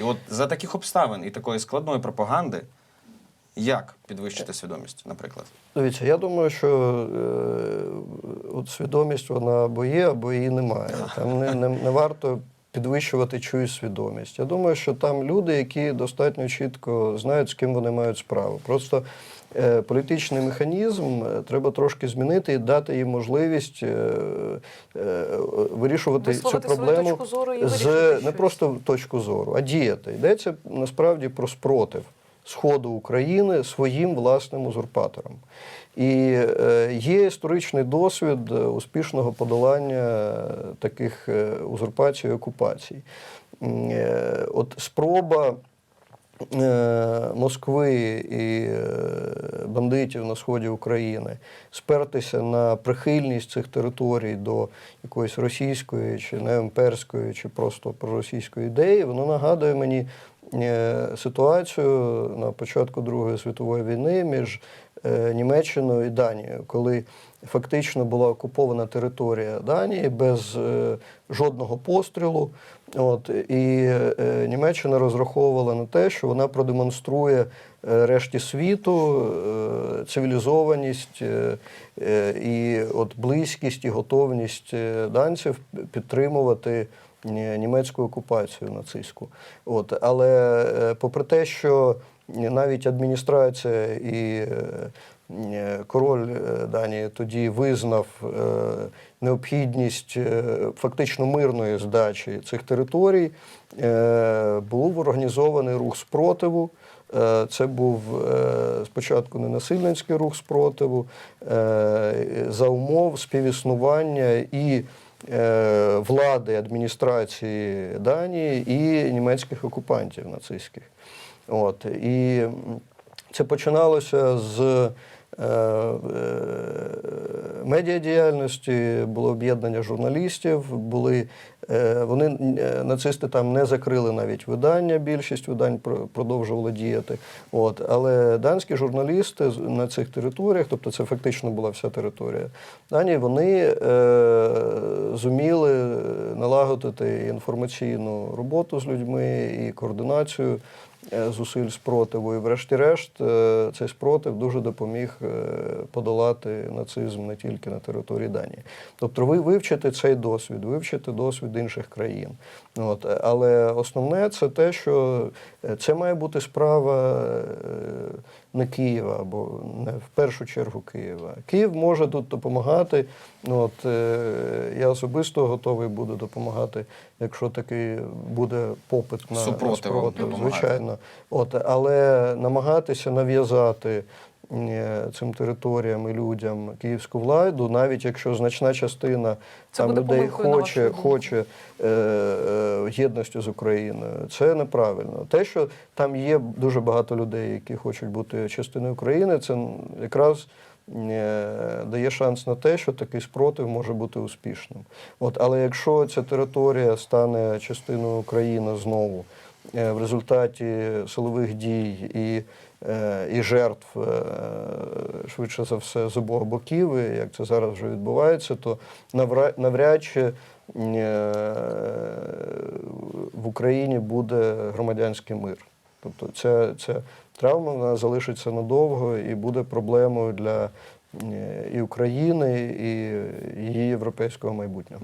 І от за таких обставин і такої складної пропаганди, як підвищити свідомість, наприклад? Дивіться, я думаю, що е, от свідомість вона або є, або її немає. Там не, не, не варто підвищувати чиюсь свідомість. Я думаю, що там люди, які достатньо чітко знають, з ким вони мають справу. Просто е, політичний механізм е, треба трошки змінити і дати їм можливість е, е, вирішувати цю Висловити свою проблему точку зору і з вирішити не щось. просто точку зору, а діяти. Йдеться насправді про спротив сходу України своїм власним узурпаторам. І е, є історичний досвід е, успішного подолання е, таких узурпацій і окупацій. От спроба Москви і е, бандитів на сході України. Спертися на прихильність цих територій до якоїсь російської чи неімперської, чи просто проросійської ідеї, воно нагадує мені е, ситуацію на початку Другої світової війни між е, Німеччиною і Данією, коли фактично була окупована територія Данії без е, жодного пострілу. От, і е, Німеччина розраховувала на те, що вона продемонструє е, решті світу е, цивілізованість е, е, і от близькість і готовність е, данців підтримувати е, німецьку окупацію нацистську. От, але е, попри те, що навіть адміністрація і е, король е, Данії тоді визнав е, необхідність фактично мирної здачі цих територій, був організований рух спротиву. Це був спочатку ненасильницький рух спротиву за умов співіснування і влади адміністрації Данії і німецьких окупантів нацистських. От. І це починалося з е, е, медіадіяльності, було об'єднання журналістів, були, е, вони, нацисти там не закрили навіть видання, більшість видань про- продовжували діяти. От. Але данські журналісти на цих територіях, тобто це фактично була вся територія Данії, вони е, зуміли налагодити інформаційну роботу з людьми і координацію зусиль спротиву. І врешті-решт е, цей спротив дуже допоміг е, подолати нацизм не тільки на території Данії. Тобто ви вивчите цей досвід, вивчите досвід інших країн. От. Але основне це те, що е, це має бути справа е, не Києва або не в першу чергу Києва. Київ може тут допомагати. Ну, от, е, я особисто готовий буду допомагати, якщо такий буде попит на, спротив, звичайно. От, але намагатися нав'язати цим територіям і людям київську владу, навіть якщо значна частина Це там людей хоче, хоче е, е, єдності з Україною, це неправильно. Те, що там є дуже багато людей, які хочуть бути частиною України, це якраз е, дає шанс на те, що такий спротив може бути успішним. От, але якщо ця територія стане частиною України знову е, в результаті силових дій і, е, і жертв, е, швидше за все, з обох боків, і як це зараз вже відбувається, то навряд чи е, в Україні буде громадянський мир. Тобто ця, ця травма вона залишиться надовго і буде проблемою для е, і України, і її європейського майбутнього.